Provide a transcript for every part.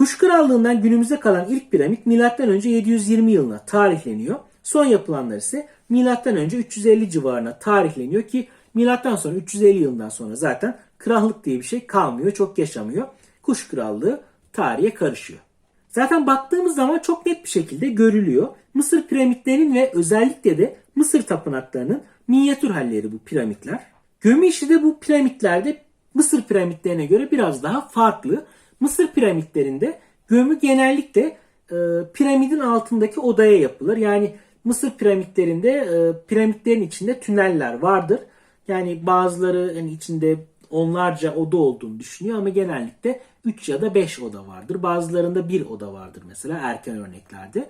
Kuş Krallığından günümüze kalan ilk piramit M.Ö. 720 yılına tarihleniyor. Son yapılanlar ise M.Ö. 350 civarına tarihleniyor ki milattan sonra 350 yılından sonra zaten krallık diye bir şey kalmıyor, çok yaşamıyor. Kuş Krallığı tarihe karışıyor. Zaten baktığımız zaman çok net bir şekilde görülüyor. Mısır piramitlerinin ve özellikle de Mısır tapınaklarının minyatür halleri bu piramitler. Gömü işi de bu piramitlerde Mısır piramitlerine göre biraz daha farklı. Mısır piramitlerinde gömü genellikle e, piramidin altındaki odaya yapılır. Yani Mısır piramitlerinde e, piramitlerin içinde tüneller vardır. Yani bazıları hani içinde onlarca oda olduğunu düşünüyor ama genellikle 3 ya da 5 oda vardır. Bazılarında bir oda vardır mesela erken örneklerde.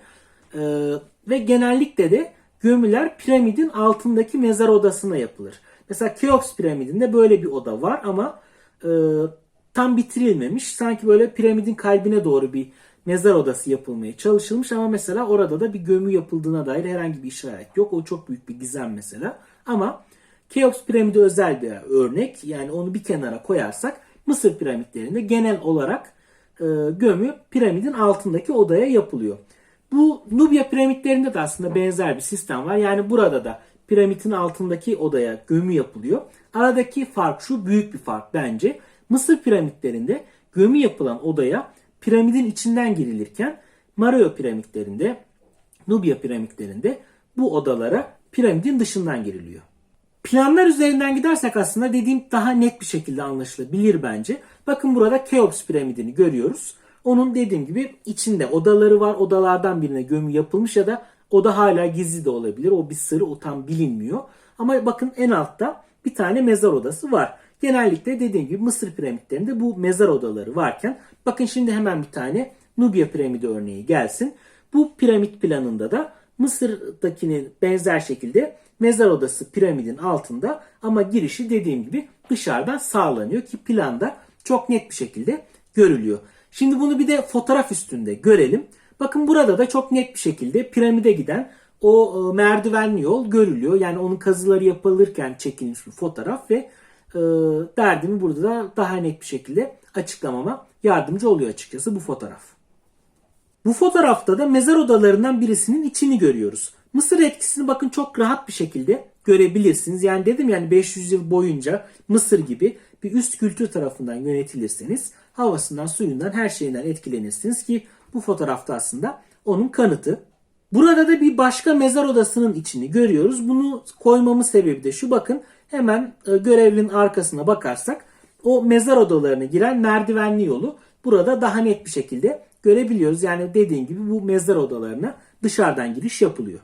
Ee, ve genellikle de gömüler piramidin altındaki mezar odasına yapılır. Mesela Keops piramidinde böyle bir oda var ama e, tam bitirilmemiş. Sanki böyle piramidin kalbine doğru bir mezar odası yapılmaya çalışılmış ama mesela orada da bir gömü yapıldığına dair herhangi bir işaret yok. O çok büyük bir gizem mesela. Ama Keops piramidi özel bir örnek. Yani onu bir kenara koyarsak Mısır piramitlerinde genel olarak e, gömü piramidin altındaki odaya yapılıyor. Bu Nubya piramitlerinde de aslında benzer bir sistem var. Yani burada da piramidin altındaki odaya gömü yapılıyor. Aradaki fark şu büyük bir fark bence. Mısır piramitlerinde gömü yapılan odaya piramidin içinden girilirken Mario piramitlerinde, Nubya piramitlerinde bu odalara piramidin dışından giriliyor. Planlar üzerinden gidersek aslında dediğim daha net bir şekilde anlaşılabilir bence. Bakın burada Keops piramidini görüyoruz. Onun dediğim gibi içinde odaları var. Odalardan birine gömü yapılmış ya da oda hala gizli de olabilir. O bir sırrı o tam bilinmiyor. Ama bakın en altta bir tane mezar odası var. Genellikle dediğim gibi Mısır piramitlerinde bu mezar odaları varken bakın şimdi hemen bir tane Nubya piramidi örneği gelsin. Bu piramit planında da Mısır'dakine benzer şekilde mezar odası piramidin altında ama girişi dediğim gibi dışarıdan sağlanıyor ki planda çok net bir şekilde görülüyor. Şimdi bunu bir de fotoğraf üstünde görelim. Bakın burada da çok net bir şekilde piramide giden o e, merdivenli yol görülüyor. Yani onun kazıları yapılırken çekilmiş bir fotoğraf ve e, derdimi burada da daha net bir şekilde açıklamama yardımcı oluyor açıkçası bu fotoğraf. Bu fotoğrafta da mezar odalarından birisinin içini görüyoruz. Mısır etkisini bakın çok rahat bir şekilde görebilirsiniz. Yani dedim yani 500 yıl boyunca Mısır gibi bir üst kültür tarafından yönetilirseniz havasından, suyundan, her şeyinden etkilenirsiniz ki bu fotoğrafta aslında onun kanıtı. Burada da bir başka mezar odasının içini görüyoruz. Bunu koymamın sebebi de şu bakın hemen e, görevlinin arkasına bakarsak o mezar odalarına giren merdivenli yolu burada daha net bir şekilde görebiliyoruz. Yani dediğim gibi bu mezar odalarına dışarıdan giriş yapılıyor.